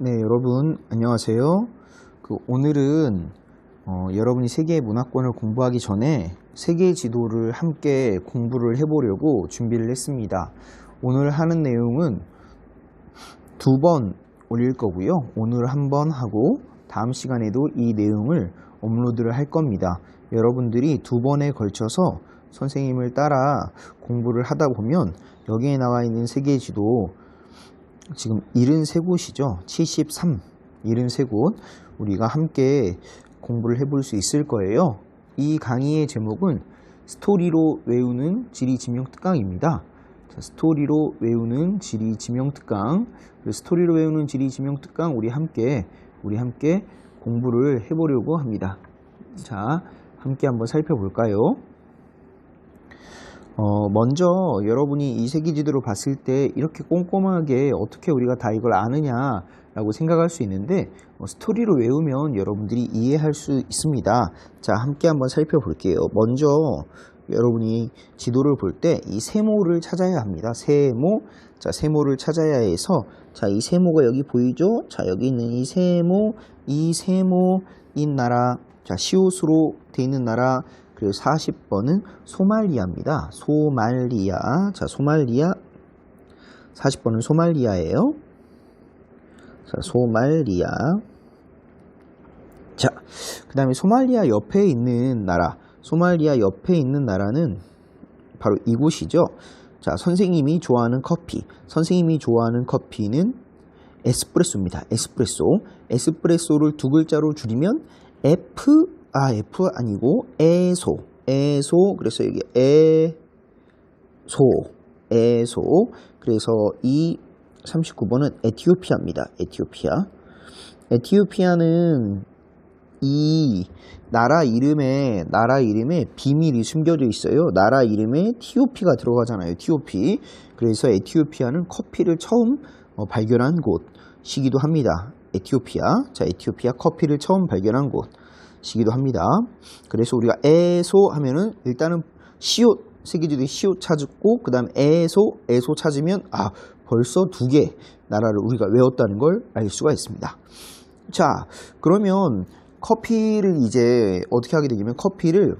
네, 여러분 안녕하세요. 그 오늘은 어, 여러분이 세계의 문화권을 공부하기 전에 세계 지도를 함께 공부를 해보려고 준비를 했습니다. 오늘 하는 내용은 두 번 올릴 거고요. 오늘 한 번 하고 다음 시간에도 이 내용을 업로드를 할 겁니다. 여러분들이 두 번에 걸쳐서 선생님을 따라 공부를 하다 보면 여기에 나와 있는 세계 지도 지금 73곳이죠. 73, 73곳 우리가 함께 공부를 해볼 수 있을 거예요. 이 강의의 제목은 스토리로 외우는 지리 지명 특강입니다. 자, 스토리로 외우는 지리 지명 특강. 그 스토리로 외우는 지리 지명 특강 우리 함께 우리 함께 공부를 해보려고 합니다. 자, 함께 한번 살펴볼까요? 어, 먼저 여러분이 이 세계지도를 봤을 때 이렇게 꼼꼼하게 어떻게 우리가 다 이걸 아느냐 라고 생각할 수 있는데 어, 스토리로 외우면 여러분들이 이해할 수 있습니다. 자, 함께 한번 살펴볼게요. 먼저 여러분이 지도를 볼 때 이 세모를 찾아야 합니다. 세모. 자, 세모를 찾아야 해서 자, 이 세모가 여기 보이죠? 자, 여기 있는 이 세모, 이 세모인 나라. 자, 시옷으로 돼 있는 나라 그리고 40번은 소말리아입니다. 소말리아. 자, 소말리아. 40번은 소말리아예요. 자, 소말리아. 자, 그 다음에 소말리아 옆에 있는 나라. 소말리아 옆에 있는 나라는 바로 이곳이죠. 자, 선생님이 좋아하는 커피. 선생님이 좋아하는 커피는 에스프레소입니다. 에스프레소. 에스프레소를 두 글자로 줄이면 F 아, F 아니고 에소. 에소. 그래서 여기 에소. 에소. 그래서 이 39번은 에티오피아입니다. 에티오피아. 에티오피아는 이 나라 이름에 나라 이름에 비밀이 숨겨져 있어요. 나라 이름에 티오피가 들어가잖아요. 티오피. 그래서 에티오피아는 커피를 처음 어, 발견한 곳이기도 합니다. 에티오피아. 자, 에티오피아 커피를 처음 발견한 곳 이기도 합니다. 그래서 우리가 에소 하면은 일단은 시옷 세계지도에 시옷 찾고 그 다음 에소 에소 찾으면 아 벌써 두 개 나라를 우리가 외웠다는 걸 알 수가 있습니다. 자, 그러면 커피를 이제 어떻게 하게 되냐면 커피를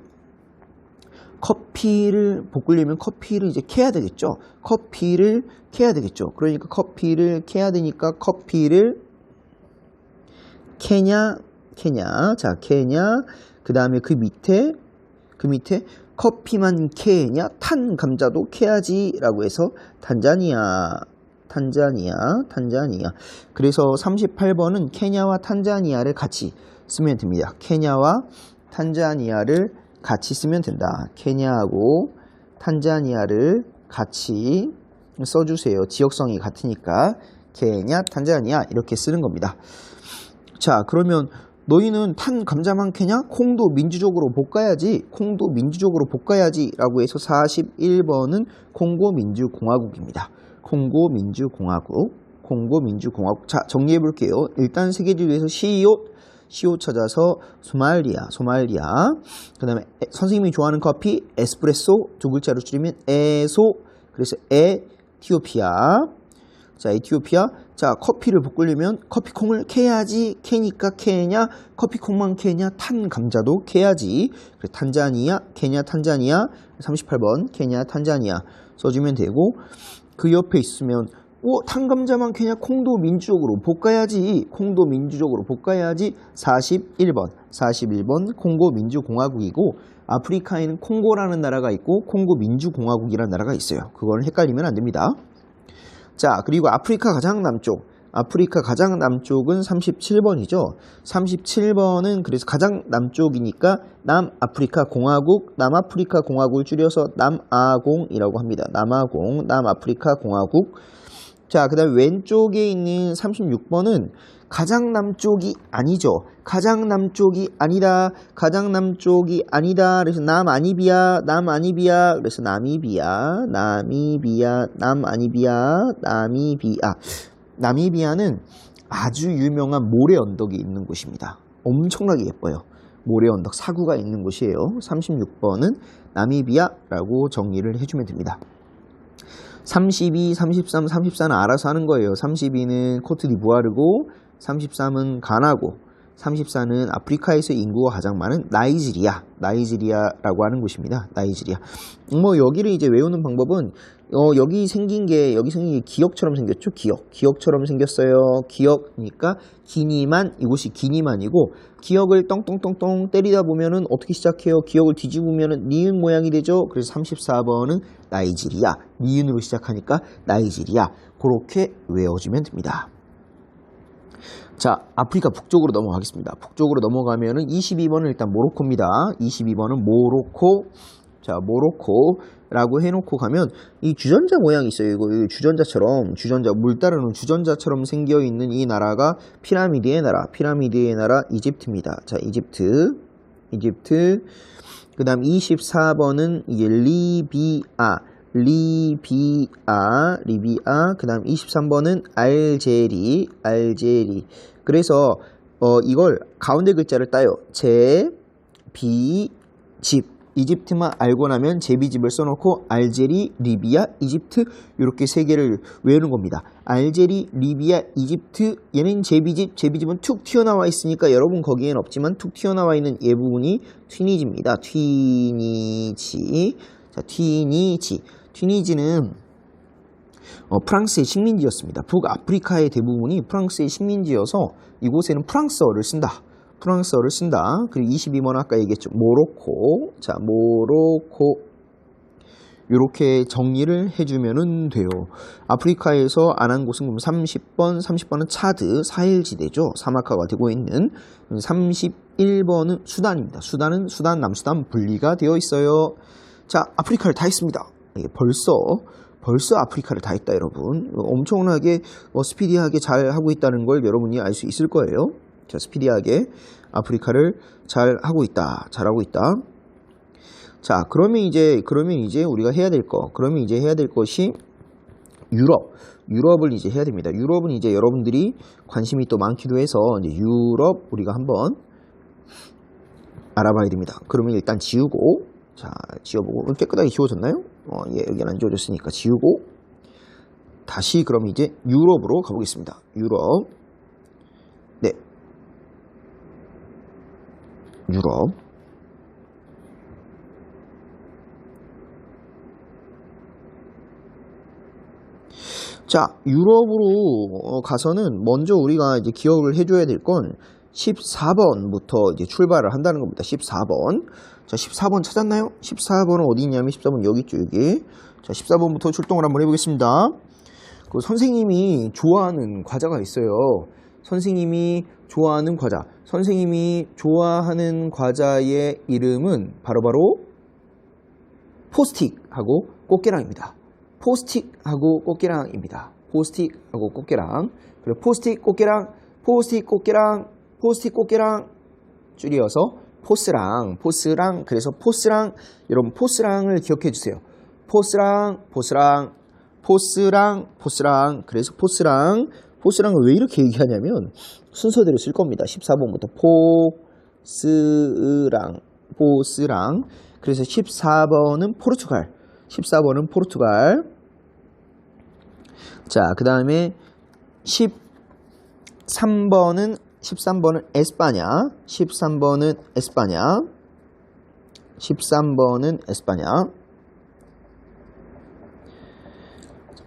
커피를 볶으려면 커피를 이제 캐야 되겠죠. 커피를 캐야 되겠죠. 그러니까 커피를 캐야 되니까 커피를 캐냐 캐냐 자 캐냐 그 다음에 그 밑에 그 밑에 커피만 캐냐 탄 감자도 캐야지 라고 해서 탄자니아 탄자니아 탄자니아 그래서 38번은 케냐와 탄자니아를 같이 쓰면 됩니다. 케냐와 탄자니아를 같이 쓰면 된다. 케냐하고 탄자니아를 같이 써주세요. 지역성이 같으니까 케냐, 탄자니아 이렇게 쓰는 겁니다. 자, 그러면 너희는 탄 감자만 캐냐? 콩도 민주적으로 볶아야지. 콩도 민주적으로 볶아야지. 라고 해서 41번은 콩고 민주공화국입니다. 콩고 민주공화국. 콩고 민주공화국. 자, 정리해 볼게요. 일단 세계지도에서 시옷, 시옷 찾아서 소말리아, 소말리아. 그 다음에 선생님이 좋아하는 커피, 에스프레소. 두 글자로 줄이면 에소. 그래서 에티오피아. 자, 에티오피아. 자, 커피를 볶으려면 커피콩을 캐야지. 캐니까 캐냐? 커피콩만 캐냐? 탄 감자도 캐야지. 그래서 탄자니아, 케냐, 탄자니아. 38번, 케냐, 탄자니아. 써주면 되고, 그 옆에 있으면, 오, 탄 감자만 캐냐? 콩도 민주적으로 볶아야지. 콩도 민주적으로 볶아야지. 41번, 41번, 콩고 민주공화국이고, 아프리카에는 콩고라는 나라가 있고, 콩고 민주공화국이라는 나라가 있어요. 그걸 헷갈리면 안 됩니다. 자, 그리고 아프리카 가장 남쪽. 아프리카 가장 남쪽은 37번이죠. 37번은 그래서 가장 남쪽이니까 남아프리카 공화국, 남아프리카 공화국을 줄여서 남아공이라고 합니다. 남아공, 남아프리카 공화국. 자, 그 다음에 왼쪽에 있는 36번은 가장 남쪽이 아니죠. 가장 남쪽이 아니다. 가장 남쪽이 아니다. 그래서 남아니비아, 남아니비아. 그래서 나미비아, 나미비아, 남아니비아, 나미비아. 나미비아는 아주 유명한 모래 언덕이 있는 곳입니다. 엄청나게 예뻐요. 모래 언덕 사구가 있는 곳이에요. 36번은 나미비아라고 정리를 해주면 됩니다. 32, 33, 34는 알아서 하는 거예요. 32는 코트디부아르고 33은 가나고 34는 아프리카에서 인구가 가장 많은 나이지리아, 나이지리아라고 하는 곳입니다. 나이지리아. 뭐 여기를 이제 외우는 방법은 어 여기 생긴 게 여기 생긴 게 기억처럼 생겼죠. 기억, 기억처럼 생겼어요. 기억이니까 기니만 이곳이 기니만이고 기억을 똥똥똥똥 때리다 보면은 어떻게 시작해요? 기억을 뒤집으면은 니은 모양이 되죠. 그래서 34번은 나이지리아, 니은으로 시작하니까 나이지리아 그렇게 외워주면 됩니다. 자, 아프리카 북쪽으로 넘어가겠습니다. 북쪽으로 넘어가면은 22번은 일단 모로코입니다. 22번은 모로코. 자, 모로코라고 해놓고 가면 이 주전자 모양이 있어요. 이거 이 주전자처럼 주전자 물 따르는 주전자처럼 생겨 있는 이 나라가 피라미드의 나라, 피라미드의 나라 이집트입니다. 자, 이집트, 이집트. 그다음 24번은 이게 리비아. 리비아, 리비아, 그 다음 23번은 알제리, 알제리. 그래서, 어, 이걸 가운데 글자를 따요. 제, 비, 집. 이집트만 알고 나면 제비집을 써놓고 알제리, 리비아, 이집트 이렇게 세 개를 외우는 겁니다. 알제리, 리비아, 이집트 얘는 제비집, 제비집은 툭 튀어나와 있으니까 여러분 거기엔 없지만 툭 튀어나와 있는 얘 부분이 튀니지입니다. 튀니지. 자, 튀니지. 튀니지는 어, 프랑스의 식민지였습니다. 북아프리카의 대부분이 프랑스의 식민지여서 이곳에는 프랑스어를 쓴다. 프랑스어를 쓴다. 그리고 22번 아까 얘기했죠. 모로코. 자, 모로코. 이렇게 정리를 해주면 돼요. 아프리카에서 안 한 곳은 그럼 30번, 30번은 차드, 사헬지대죠. 사막화가 되고 있는 31번은 수단입니다. 수단은 수단, 남수단 분리가 되어 있어요. 자, 아프리카를 다 했습니다. 벌써 벌써 아프리카를 다 했다 여러분 엄청나게 어, 스피디하게 잘 하고 있다는 걸 여러분이 알 수 있을 거예요 자 스피디하게 아프리카를 잘 하고 있다 잘하고 있다. 자 그러면 이제 그러면 이제 우리가 해야 될 거 그러면 이제 해야 될 것이 유럽 유럽을 이제 해야 됩니다. 유럽은 이제 여러분들이 관심이 또 많기도 해서 이제 유럽 우리가 한번 알아봐야 됩니다. 그러면 일단 지우고 자 지워보고. 깨끗하게 지워졌나요? 어, 예, 여기는 안 지워졌으니까 지우고 다시 그럼 이제 유럽으로 가보겠습니다. 유럽 유럽 자 유럽으로 어, 가서는 먼저 우리가 이제 기억을 해줘야 될 건 14번부터 이제 출발을 한다는 겁니다. 14번. 자, 14번 찾았나요? 14번은 어디 있냐면 14번 여기 있죠, 여기. 자, 14번부터 출동을 한번 해보겠습니다. 그 선생님이 좋아하는 과자가 있어요. 선생님이 좋아하는 과자. 선생님이 좋아하는 과자의 이름은 바로 바로 포스틱하고 꽃게랑입니다. 포스틱하고 꽃게랑입니다. 포스틱하고 꽃게랑. 그리고 포스틱 꽃게랑, 포스틱 꽃게랑, 포스틱 꽃게랑 줄이어서 포스랑, 포스랑, 그래서 포스랑, 여러분 포스랑을 기억해 주세요. 포스랑, 포스랑, 포스랑, 포스랑, 그래서 포스랑, 포스랑을 왜 이렇게 얘기하냐면 순서대로 쓸 겁니다. 14번부터 포스랑, 포스랑, 그래서 14번은 포르투갈, 14번은 포르투갈, 자, 그 다음에 13번은 13번은 에스파냐, 13번은 에스파냐, 13번은 에스파냐,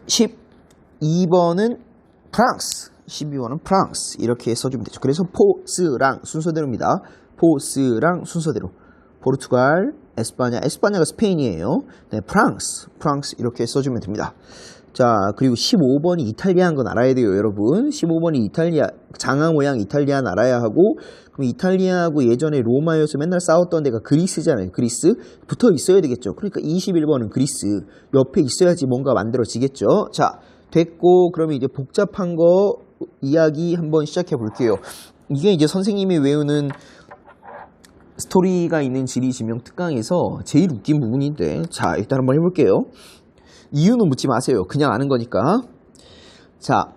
12번은 프랑스, 12번은 프랑스 이렇게 써주면 되죠. 그래서 포스랑 순서대로입니다. 포스랑 순서대로 포르투갈, 에스파냐, 에스파냐가 스페인이에요. 네, 프랑스, 프랑스 이렇게 써주면 됩니다. 자, 그리고 15번이 이탈리아인 건 알아야 돼요, 여러분. 15번이 이탈리아, 장화 모양 이탈리아 알아야 하고, 그럼 이탈리아하고 예전에 로마여서 맨날 싸웠던 데가 그리스잖아요, 그리스. 붙어 있어야 되겠죠. 그러니까 21번은 그리스. 옆에 있어야지 뭔가 만들어지겠죠. 자, 됐고, 그러면 이제 복잡한 거 이야기 한번 시작해 볼게요. 이게 이제 선생님이 외우는 스토리가 있는 지리 지명 특강에서 제일 웃긴 부분인데, 자, 일단 한번 해볼게요. 이유는 묻지 마세요. 그냥 아는 거니까. 자,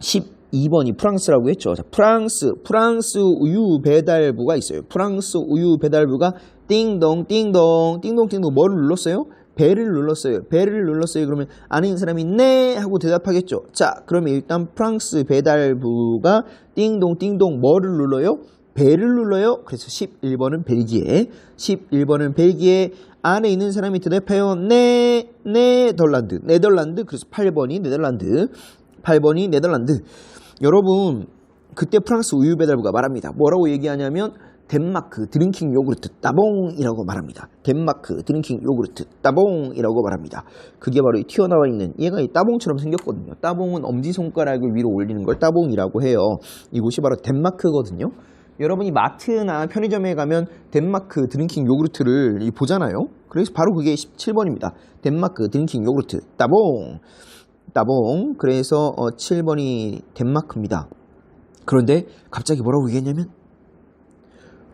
12번이 프랑스라고 했죠. 자, 프랑스, 프랑스 우유 배달부가 있어요. 프랑스 우유 배달부가 띵동, 띵동, 띵동, 띵동 뭐를 눌렀어요? 배를 눌렀어요. 배를 눌렀어요. 그러면 안에 있는 사람이 네 하고 대답하겠죠. 자, 그러면 일단 프랑스 배달부가 띵동 띵동 뭐를 눌러요? 배를 눌러요. 그래서 11번은 벨기에, 11번은 벨기에 안에 있는 사람이 대답해요. 네, 네덜란드, 네덜란드. 그래서 8번이 네덜란드, 8번이 네덜란드. 여러분, 그때 프랑스 우유 배달부가 말합니다. 뭐라고 얘기하냐면 덴마크 드링킹 요구르트 따봉이라고 말합니다. 덴마크 드링킹 요구르트 따봉이라고 말합니다. 그게 바로 이 튀어나와 있는 얘가 이 따봉처럼 생겼거든요. 따봉은 엄지손가락을 위로 올리는 걸 따봉이라고 해요. 이곳이 바로 덴마크거든요. 여러분이 마트나 편의점에 가면 덴마크 드링킹 요구르트를 이 보잖아요. 그래서 바로 그게 17번입니다. 덴마크 드링킹 요구르트 따봉 따봉 그래서 어, 7번이 덴마크입니다. 그런데 갑자기 뭐라고 얘기했냐면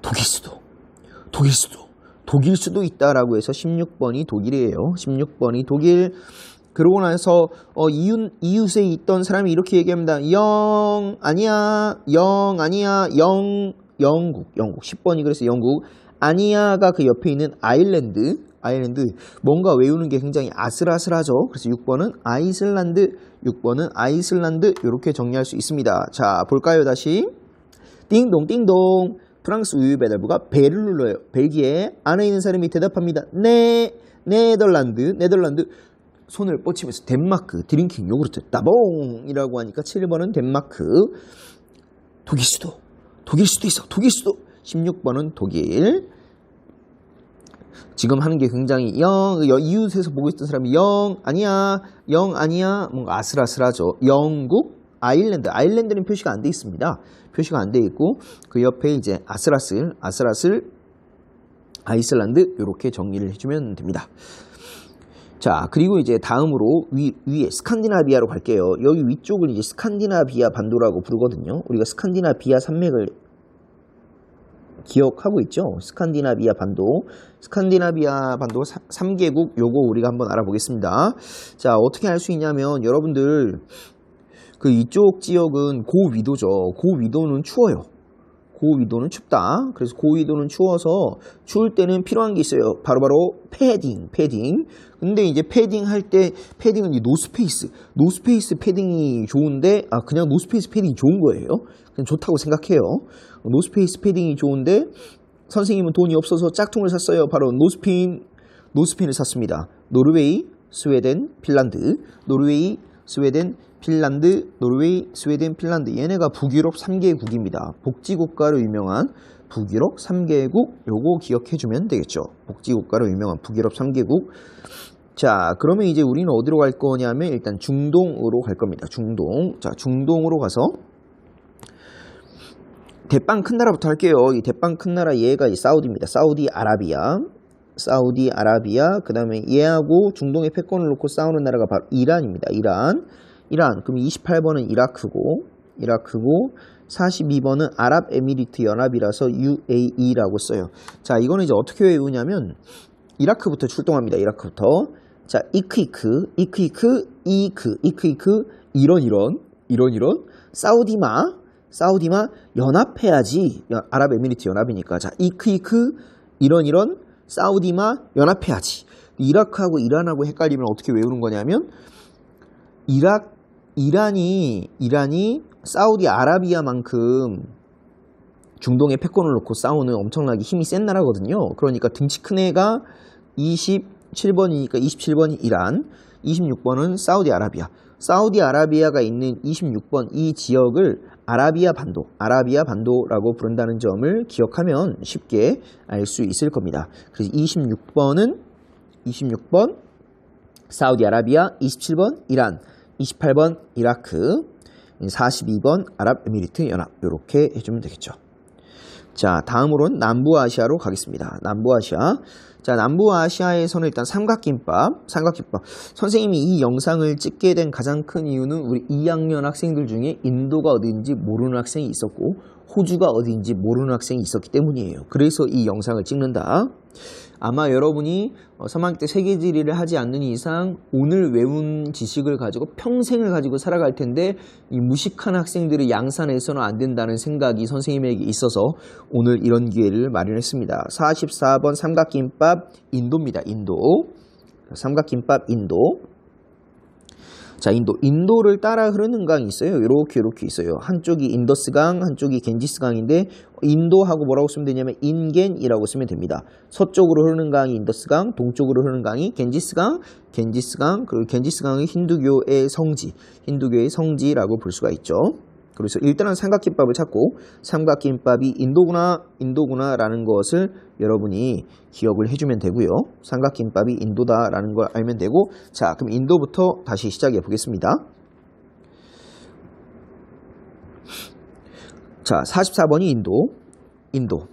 독일 수도, 독일 수도, 독일 수도 있다라고 해서 16번이 독일이에요. 16번이 독일. 그러고 나서 어, 이웃, 이웃에 있던 사람이 이렇게 얘기합니다. 영 아니야, 영 아니야, 영 영국, 영국 10번이 그래서 영국 아니야가 그 옆에 있는 아일랜드, 아일랜드 뭔가 외우는 게 굉장히 아슬아슬하죠. 그래서 6번은 아이슬란드, 6번은 아이슬란드 이렇게 정리할 수 있습니다. 자 볼까요 다시 띵동 띵동 프랑스 우유 배달부가 배를 눌러요. 벨기에 안에 있는 사람이 대답합니다. 네, 네덜란드, 네덜란드. 손을 뻗치면서 덴마크 드링킹 요구르트 따봉이라고 하니까 7번은 덴마크 독일 수도 독일 수도 있어 독일 수도 16번은 독일 지금 하는 게 굉장히 영 이웃에서 보고 있던 사람이 영 아니야 영 아니야 뭔가 아슬아슬하죠 영국 아일랜드 아일랜드는 표시가 안 돼 있습니다 표시가 안 돼 있고 그 옆에 이제 아슬아슬 아슬아슬 아이슬란드 이렇게 정리를 해주면 됩니다 자, 그리고 이제 다음으로 위, 위에 스칸디나비아로 갈게요. 여기 위쪽을 이제 스칸디나비아 반도라고 부르거든요. 우리가 스칸디나비아 산맥을 기억하고 있죠. 스칸디나비아 반도. 스칸디나비아 반도 3개국 요거 우리가 한번 알아보겠습니다. 자, 어떻게 알 수 있냐면 여러분들 그 이쪽 지역은 고위도죠. 고위도는 추워요. 고위도는 춥다. 그래서 고위도는 추워서 추울 때는 필요한 게 있어요. 바로바로 바로 패딩, 패딩. 근데 이제 패딩 할 때 패딩은 이제 노스페이스, 노스페이스 패딩이 좋은데 아 그냥 노스페이스 패딩이 좋은 거예요. 그냥 좋다고 생각해요. 노스페이스 패딩이 좋은데 선생님은 돈이 없어서 짝퉁을 샀어요. 바로 노스핀, 노스핀을 샀습니다. 노르웨이, 스웨덴, 핀란드, 노르웨이, 스웨덴, 핀란드, 노르웨이, 스웨덴, 핀란드 얘네가 북유럽 3개국입니다. 복지국가로 유명한 북유럽 3개국 요거 기억해 주면 되겠죠. 복지국가로 유명한 북유럽 3개국 자 그러면 이제 우리는 어디로 갈 거냐면 일단 중동으로 갈 겁니다. 중동 자 중동으로 가서 대빵 큰 나라부터 할게요. 이 대빵 큰 나라 얘가 이 사우디입니다. 사우디 아라비아 사우디 아라비아 그 다음에 얘하고 중동의 패권을 놓고 싸우는 나라가 바로 이란입니다. 이란 이란 그럼 28번은 이라크고 이라크고 42번은 아랍에미리트 연합이라서 UAE라고 써요. 자 이거는 이제 어떻게 외우냐면 이라크부터 출동합니다. 이라크부터 자 이크이크 이크이크 이크 이크이크 이런 이런 이런 이런 사우디마 사우디마 연합해야지 아랍에미리트 연합이니까 자 이크이크 이런 이런 사우디마 연합해야지 이라크하고 이란하고 헷갈리면 어떻게 외우는 거냐면 이락 이란이 이란이 사우디 아라비아만큼 중동의 패권을 놓고 싸우는 엄청나게 힘이 센 나라거든요. 그러니까 등치 큰 애가 27번이니까 27번이 이란, 26번은 사우디 아라비아. 사우디 아라비아가 있는 26번 이 지역을 아라비아 반도, 아라비아 반도라고 부른다는 점을 기억하면 쉽게 알 수 있을 겁니다. 그래서 26번은 26번 사우디 아라비아, 27번 이란, 28번 이라크, 42번 아랍에미리트 연합 이렇게 해주면 되겠죠. 자 다음으로는 남부아시아로 가겠습니다. 남부아시아 자 남부아시아에서는 일단 삼각김밥 삼각김밥 선생님이 이 영상을 찍게 된 가장 큰 이유는 우리 2학년 학생들 중에 인도가 어디인지 모르는 학생이 있었고 호주가 어디인지 모르는 학생이 있었기 때문이에요. 그래서 이 영상을 찍는다. 아마 여러분이 3학기 어, 때 세계지리를 하지 않는 이상 오늘 외운 지식을 가지고 평생을 가지고 살아갈 텐데 이 무식한 학생들을 양산해서는 안 된다는 생각이 선생님에게 있어서 오늘 이런 기회를 마련했습니다. 44번 삼각김밥 인도입니다. 인도. 삼각김밥 인도. 자, 인도. 인도를 따라 흐르는 강이 있어요. 이렇게 이렇게 있어요. 한쪽이 인더스강, 한쪽이 겐지스강인데 인도하고 뭐라고 쓰면 되냐면 인겐이라고 쓰면 됩니다. 서쪽으로 흐르는 강이 인더스강, 동쪽으로 흐르는 강이 겐지스강, 겐지스강, 그리고 겐지스강의 힌두교의 성지, 힌두교의 성지라고 볼 수가 있죠. 그래서 일단은 삼각김밥을 찾고 삼각김밥이 인도구나, 인도구나라는 것을 여러분이 기억을 해주면 되고요. 삼각김밥이 인도다라는 걸 알면 되고 자 그럼 인도부터 다시 시작해 보겠습니다. 자 44번이 인도, 인도.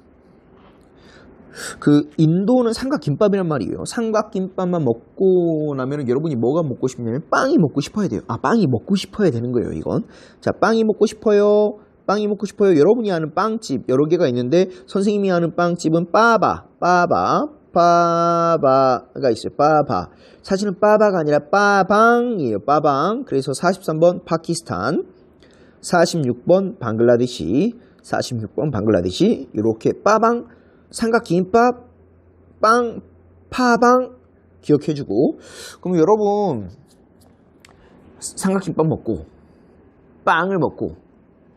그 인도는 삼각김밥이란 말이에요. 삼각김밥만 먹고 나면 여러분이 뭐가 먹고 싶냐면 빵이 먹고 싶어야 돼요. 아 빵이 먹고 싶어야 되는 거예요. 이건 자 빵이 먹고 싶어요. 빵이 먹고 싶어요. 여러분이 아는 빵집 여러 개가 있는데 선생님이 아는 빵집은 빠바, 빠바, 빠바가 있어요. 빠바. 사실은 빠바가 아니라 빠방이에요. 빠방. 그래서 43번 파키스탄, 46번 방글라데시, 46번 방글라데시 이렇게 빠방 삼각김밥, 빵, 파방 기억해주고. 그럼 여러분 삼각김밥 먹고 빵을 먹고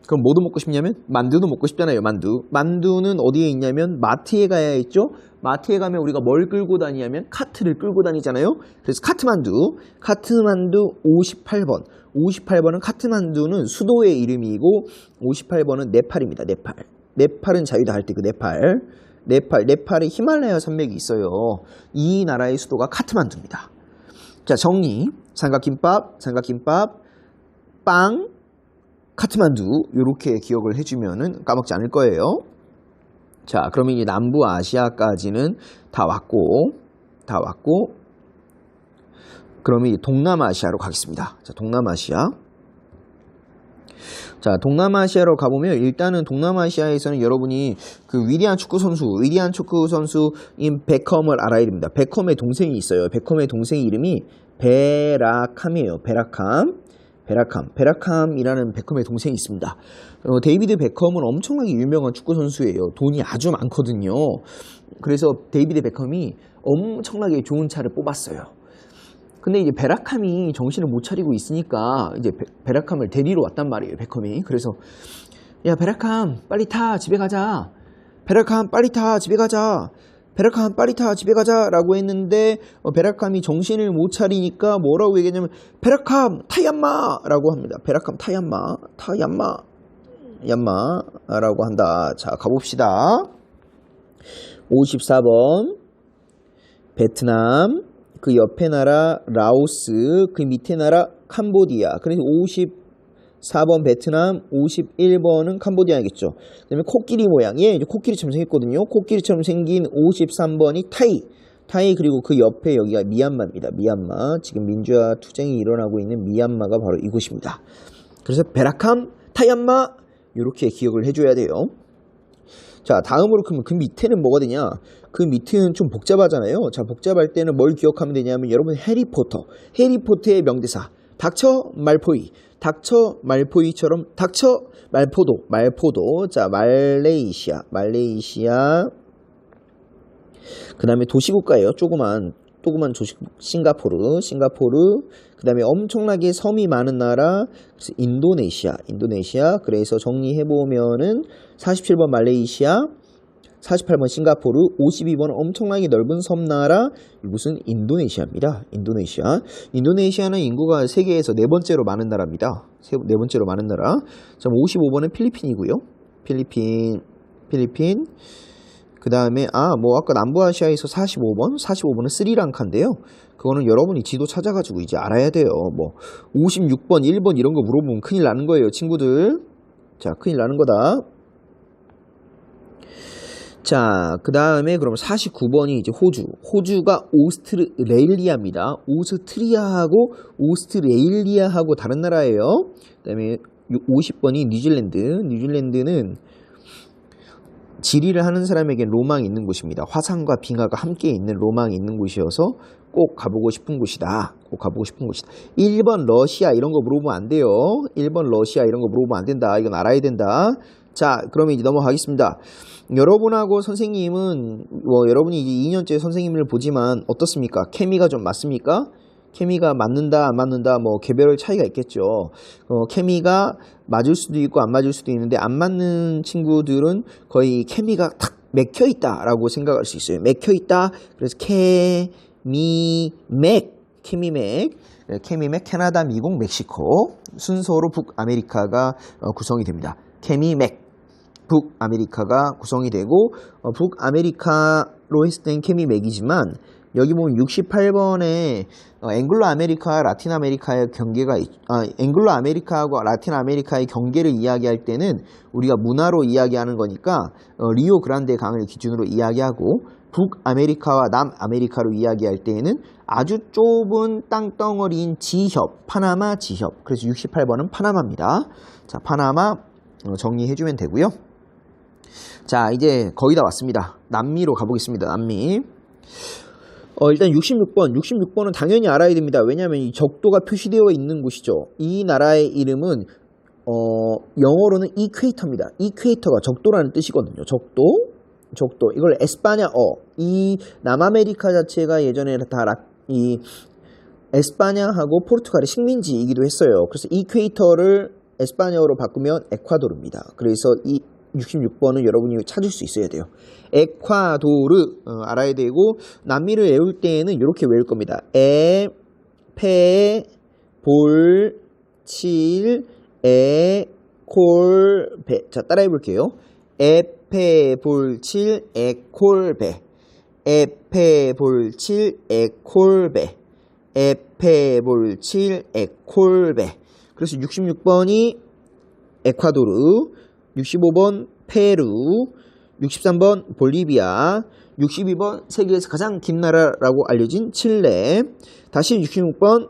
그럼 뭐도 먹고 싶냐면 만두도 먹고 싶잖아요 만두. 만두는 어디에 있냐면 마트에 가야 있죠? 마트에 가면 우리가 뭘 끌고 다니냐면 카트를 끌고 다니잖아요. 그래서 카트만두. 카트만두 58번. 58번은 카트만두는 수도의 이름이고 58번은 네팔입니다 네팔. 네팔은 자유다 할 때 그 네팔 네팔, 네팔에 히말라야 산맥이 있어요. 이 나라의 수도가 카트만두입니다. 자, 정리. 삼각김밥, 삼각김밥, 빵, 카트만두. 이렇게 기억을 해주면은 까먹지 않을 거예요. 자, 그러면 이제 남부 아시아까지는 다 왔고, 다 왔고, 그러면 동남아시아로 가겠습니다. 자, 동남아시아. 자, 동남아시아로 가보면 일단은 동남아시아에서는 여러분이 그 위대한 축구 선수, 위대한 축구 선수인 베컴을 알아야 됩니다. 베컴의 동생이 있어요. 베컴의 동생 이름이 베라캄이에요. 베라캄. 베라캄. 베라캄이라는 베컴의 동생이 있습니다. 어, 데이비드 베컴은 엄청나게 유명한 축구 선수예요. 돈이 아주 많거든요. 그래서 데이비드 베컴이 엄청나게 좋은 차를 뽑았어요. 근데 이제 베라캄이 정신을 못 차리고 있으니까 이제 베, 베라캄을 데리러 왔단 말이에요. 베컴이. 그래서 야 베라캄 빨리 타 집에 가자. 베라캄 빨리 타 집에 가자. 베라캄 빨리 타 집에 가자 라고 했는데 어, 베라캄이 정신을 못 차리니까 뭐라고 얘기했냐면 베라캄 타얀마라고 합니다. 베라캄 타얀마 타얀마 얀마라고 한다. 자 가봅시다. 54번 베트남 그 옆에 나라 라오스, 그 밑에 나라 캄보디아. 그래서 54번 베트남, 51번은 캄보디아겠죠. 그 다음에 코끼리 모양. 예, 이제 코끼리처럼 생겼거든요. 코끼리처럼 생긴 53번이 타이. 타이 그리고 그 옆에 여기가 미얀마입니다. 미얀마. 지금 민주화 투쟁이 일어나고 있는 미얀마가 바로 이곳입니다. 그래서 베라캄, 타얀마 이렇게 기억을 해줘야 돼요. 자, 다음으로 그러면 그 밑에는 뭐가 되냐? 그 밑에는 좀 복잡하잖아요. 자, 복잡할 때는 뭘 기억하면 되냐면 여러분 해리포터. 해리포터의 명대사. 닥쳐 말포이. 닥쳐 말포이처럼 닥쳐 말포도. 말포도. 자, 말레이시아. 말레이시아. 그 다음에 도시국가예요. 조그만 조그만 조식 싱가포르, 싱가포르, 그 다음에 엄청나게 섬이 많은 나라, 인도네시아, 인도네시아. 그래서 정리해 보면은 47번 말레이시아, 48번 싱가포르, 52번 엄청나게 넓은 섬나라, 이곳은 인도네시아입니다. 인도네시아. 인도네시아는 인구가 세계에서 네 번째로 많은 나라입니다. 세, 네 번째로 많은 나라. 자, 55번은 필리핀이고요. 필리핀, 필리핀. 그 다음에 아 뭐 아까 남부아시아에서 45번 45번은 스리랑카인데요 그거는 여러분이 지도 찾아가지고 이제 알아야 돼요 뭐 56번 1번 이런 거 물어보면 큰일 나는 거예요 친구들 자 큰일 나는 거다 자, 그 다음에 그럼 49번이 이제 호주. 호주가 오스트레일리아입니다. 오스트리아하고 오스트레일리아하고 다른 나라예요. 그 다음에 50번이 뉴질랜드. 뉴질랜드는 지리를 하는 사람에겐 로망이 있는 곳입니다. 화산과 빙하가 함께 있는 로망이 있는 곳이어서 꼭 가보고 싶은 곳이다. 꼭 가보고 싶은 곳이다. 1번 러시아 이런 거 물어보면 안 돼요. 1번 러시아 이런 거 물어보면 안 된다. 이건 알아야 된다. 자, 그러면 이제 넘어가겠습니다. 여러분하고 선생님은 뭐 여러분이 이제 2년째 선생님을 보지만 어떻습니까? 케미가 좀 맞습니까? 케미가 맞는다 안 맞는다 뭐 개별 차이가 있겠죠. 어, 케미가 맞을 수도 있고 안 맞을 수도 있는데 안 맞는 친구들은 거의 케미가 탁 맥혀 있다라고 생각할 수 있어요. 맥혀 있다. 그래서 케미맥 케미맥 네, 케미맥 캐나다, 미국, 멕시코 순서로 북아메리카가 어, 구성이 됩니다. 케미맥 북아메리카가 구성이 되고 어, 북아메리카로 했을 땐 케미 맥이지만 여기 보면 68번에 어, 앵글로 아메리카와 라틴 아메리카의 경계가 있- 아, 앵글로 아메리카하고 라틴 아메리카의 경계를 이야기할 때는 우리가 문화로 이야기하는 거니까 어, 리오 그란데 강을 기준으로 이야기하고 북아메리카와 남아메리카로 이야기할 때에는 아주 좁은 땅덩어리인 지협, 파나마 지협. 그래서 68번은 파나마입니다. 자, 파나마 어, 정리해주면 되고요. 자, 이제 거의 다 왔습니다. 남미로 가보겠습니다. 남미. 어, 일단 66번. 66번은 당연히 알아야 됩니다. 왜냐하면 이 적도가 표시되어 있는 곳이죠. 이 나라의 이름은 어, 영어로는 이퀘이터입니다. 이퀘이터가 적도라는 뜻이거든요. 적도. 적도. 이걸 에스파냐어. 이 남아메리카 자체가 예전에 다 락, 이 에스파냐하고 포르투갈의 식민지이기도 했어요. 그래서 이퀘이터를 에스파냐어로 바꾸면 에콰도르입니다. 그래서 이 66번은 여러분이 찾을 수 있어야 돼요. 에콰도르 어, 알아야 되고 남미를 외울 때에는 이렇게 외울 겁니다. 에, 페, 볼, 칠, 에, 콜, 배. 자, 따라해 볼게요. 에 페, 볼, 칠, 에, 콜, 배. 에 페, 볼, 칠, 에, 콜, 배. 에 페, 볼, 칠, 에, 콜, 배. 그래서 66번이 에콰도르, 65번 페루, 63번 볼리비아, 62번 세계에서 가장 긴 나라라고 알려진 칠레, 다시 66번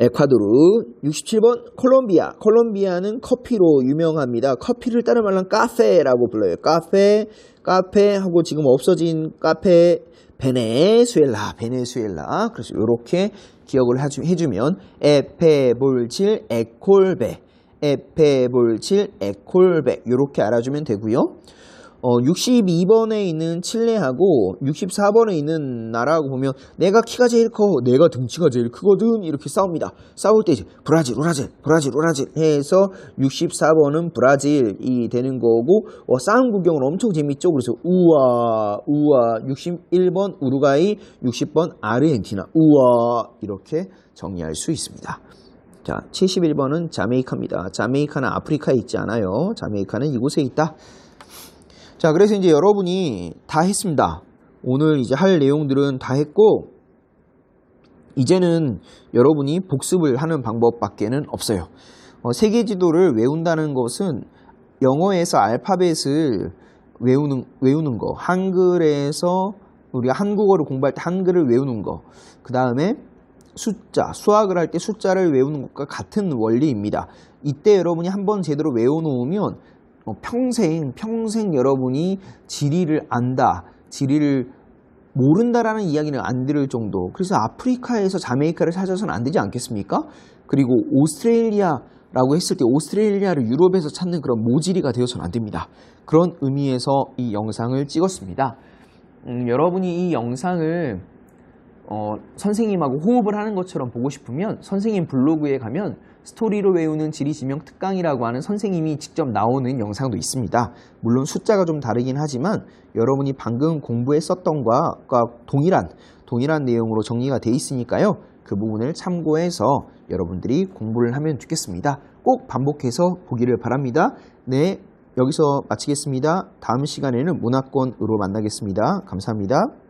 에콰도르, 67번 콜롬비아. 콜롬비아는 커피로 유명합니다. 커피를 따로 말하면 카페라고 불러요. 카페, 카페 하고 지금 없어진 카페 베네수엘라, 베네수엘라. 그래서 이렇게 기억을 해주- 해주면 에페볼칠 에콜베, 에페볼칠 에콜베 이렇게 알아주면 되고요. 어, 62번에 있는 칠레하고 64번에 있는 나라하고 보면 내가 키가 제일 커, 내가 등치가 제일 크거든 이렇게 싸웁니다. 싸울 때 이제 브라질, 브라질, 브라질, 브라질 해서 64번은 브라질이 되는 거고 어, 싸움 구경은 엄청 재밌죠. 그래서 우와, 우와, 61번 우루과이, 60번 아르헨티나, 우와 이렇게 정리할 수 있습니다. 자, 71번은 자메이카입니다. 자메이카는 아프리카에 있지 않아요. 자메이카는 이곳에 있다. 자, 그래서 이제 여러분이 다 했습니다. 오늘 이제 할 내용들은 다 했고, 이제는 여러분이 복습을 하는 방법밖에는 없어요. 어, 세계 지도를 외운다는 것은 영어에서 알파벳을 외우는, 외우는 거, 한글에서 우리가 한국어를 공부할 때 한글을 외우는 거, 그 다음에 숫자, 수학을 할 때 숫자를 외우는 것과 같은 원리입니다. 이때 여러분이 한번 제대로 외워놓으면 어, 평생 평생 여러분이 지리를 안다, 지리를 모른다라는 이야기는 안 들을 정도. 그래서 아프리카에서 자메이카를 찾아서는 안 되지 않겠습니까? 그리고 오스트레일리아라고 했을 때 오스트레일리아를 유럽에서 찾는 그런 모지리가 되어서는 안 됩니다. 그런 의미에서 이 영상을 찍었습니다. 음, 여러분이 이 영상을 어, 선생님하고 호흡을 하는 것처럼 보고 싶으면 선생님 블로그에 가면 스토리로 외우는 지리지명 특강이라고 하는 선생님이 직접 나오는 영상도 있습니다. 물론 숫자가 좀 다르긴 하지만 여러분이 방금 공부했었던 것과 동일한 동일한 내용으로 정리가 돼 있으니까요. 그 부분을 참고해서 여러분들이 공부를 하면 좋겠습니다. 꼭 반복해서 보기를 바랍니다. 네, 여기서 마치겠습니다. 다음 시간에는 문화권으로 만나겠습니다. 감사합니다.